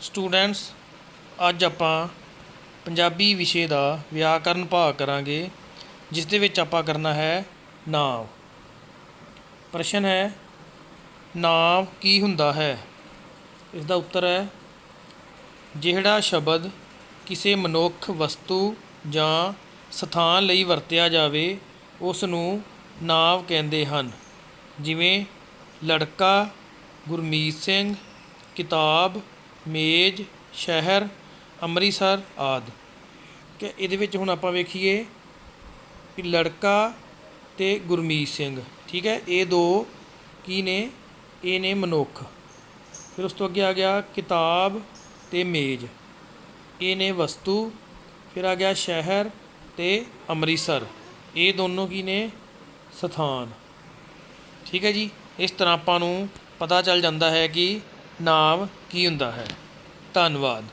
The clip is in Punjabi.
ਸਟੂਡੈਂਟਸ ਅੱਜ ਆਪਾਂ ਪੰਜਾਬੀ ਵਿਸ਼ੇ ਦਾ ਵਿਆਕਰਨ ਭਾਗ ਕਰਾਂਗੇ, ਜਿਸ ਦੇ ਵਿੱਚ ਆਪਾਂ ਕਰਨਾ ਹੈ ਨਾਂਵ। ਪ੍ਰਸ਼ਨ ਹੈ, ਨਾਂਵ ਕੀ ਹੁੰਦਾ ਹੈ? ਇਸ ਦਾ ਉੱਤਰ ਹੈ, ਜਿਹੜਾ ਸ਼ਬਦ ਕਿਸੇ ਮਨੁੱਖ ਵਸਤੂ ਜਾਂ ਸਥਾਨ ਲਈ ਵਰਤਿਆ ਜਾਵੇ ਉਸ ਨੂੰ ਨਾਂਵ ਕਹਿੰਦੇ ਹਨ। ਜਿਵੇਂ, ਲੜਕਾ ਗੁਰਮੀਤ ਸਿੰਘ, ਕਿਤਾਬ ਮੇਜ਼, ਸ਼ਹਿਰ, ਅੰਮ੍ਰਿਤਸਰ ਆਦਿ। ਕਿ ਇਹਦੇ ਵਿੱਚ ਹੁਣ ਆਪਾਂ ਵੇਖੀਏ ਕਿ ਲੜਕਾ ਤੇ ਗੁਰਮੀਤ ਸਿੰਘ, ਠੀਕ ਹੈ? ਇਹ ਦੋ ਕੀ ਨੇ? ਇਹ ਨੇ ਮਨੁੱਖ। ਫਿਰ ਉਸ ਤੋਂ ਅੱਗੇ ਆ ਗਿਆ ਕਿਤਾਬ ਤੇ ਮੇਜ਼। ਇਹ ਨੇ ਵਸਤੂ, ਫਿਰ ਆ ਗਿਆ ਸ਼ਹਿਰ ਤੇ ਅੰਮ੍ਰਿਤਸਰ। ਇਹ ਦੋਨੋਂ ਕੀ ਨੇ? ਸਥਾਨ। ਠੀਕ ਹੈ ਜੀ? ਇਸ ਤਰ੍ਹਾਂ ਆਪਾਂ ਨੂੰ ਪਤਾ ਚੱਲ ਜਾਂਦਾ ਹੈ ਕਿ ਨਾਮ ਕੀ ਹੁੰਦਾ ਹੈ? ਧੰਨਵਾਦ।